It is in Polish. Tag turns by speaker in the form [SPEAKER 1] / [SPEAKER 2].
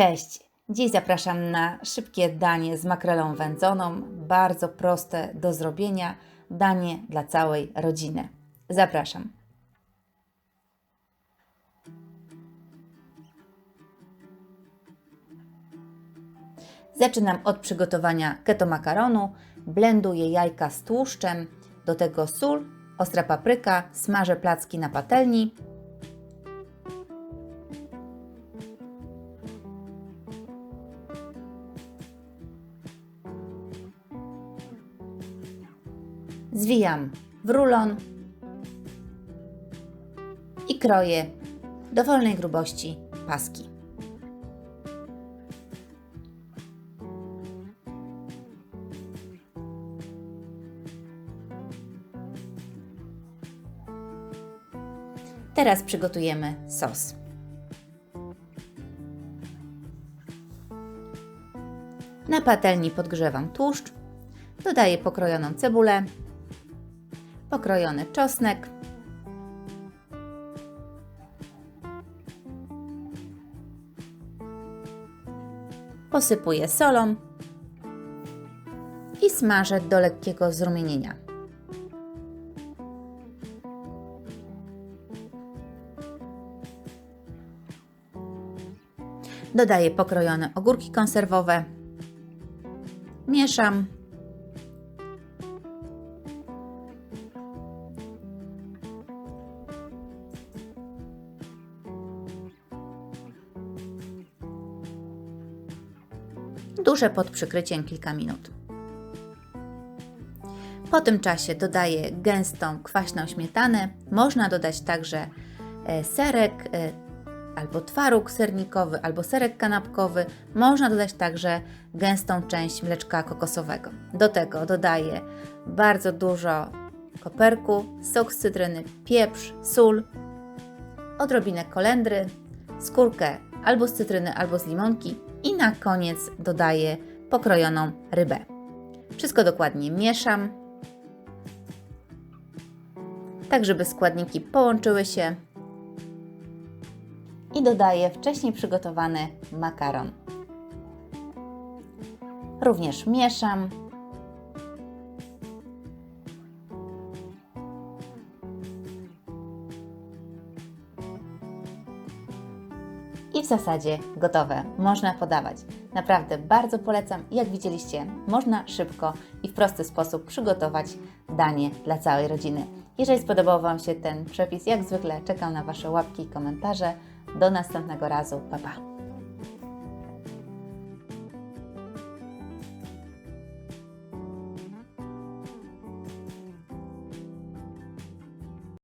[SPEAKER 1] Cześć! Dziś zapraszam na szybkie danie z makrelą wędzoną. Bardzo proste do zrobienia. Danie dla całej rodziny. Zapraszam. Zaczynam od przygotowania keto makaronu. Blenduję jajka z tłuszczem, do tego sól, ostra papryka, smażę placki na patelni. Zwijam w rulon i kroję dowolnej grubości paski. Teraz przygotujemy sos. Na patelni podgrzewam tłuszcz, dodaję pokrojoną cebulę, pokrojony czosnek, posypuję solą i smażę do lekkiego zrumienienia. Dodaję pokrojone ogórki konserwowe. Mieszam. Duszę pod przykryciem kilka minut. Po tym czasie dodaję gęstą, kwaśną śmietanę. Można dodać także e, serek, e, albo twaróg sernikowy, albo serek kanapkowy. Można dodać także gęstą część mleczka kokosowego. Do tego dodaję bardzo dużo koperku, sok z cytryny, pieprz, sól, odrobinę kolendry, skórkę albo z cytryny, albo z limonki i na koniec dodaję pokrojoną rybę. Wszystko dokładnie mieszam, tak żeby składniki połączyły się i dodaję wcześniej przygotowany makaron. Również mieszam. I w zasadzie gotowe. Można podawać. Naprawdę bardzo polecam. Jak widzieliście, można szybko i w prosty sposób przygotować danie dla całej rodziny. Jeżeli spodobał Wam się ten przepis, jak zwykle czekam na Wasze łapki i komentarze. Do następnego razu. Pa, pa.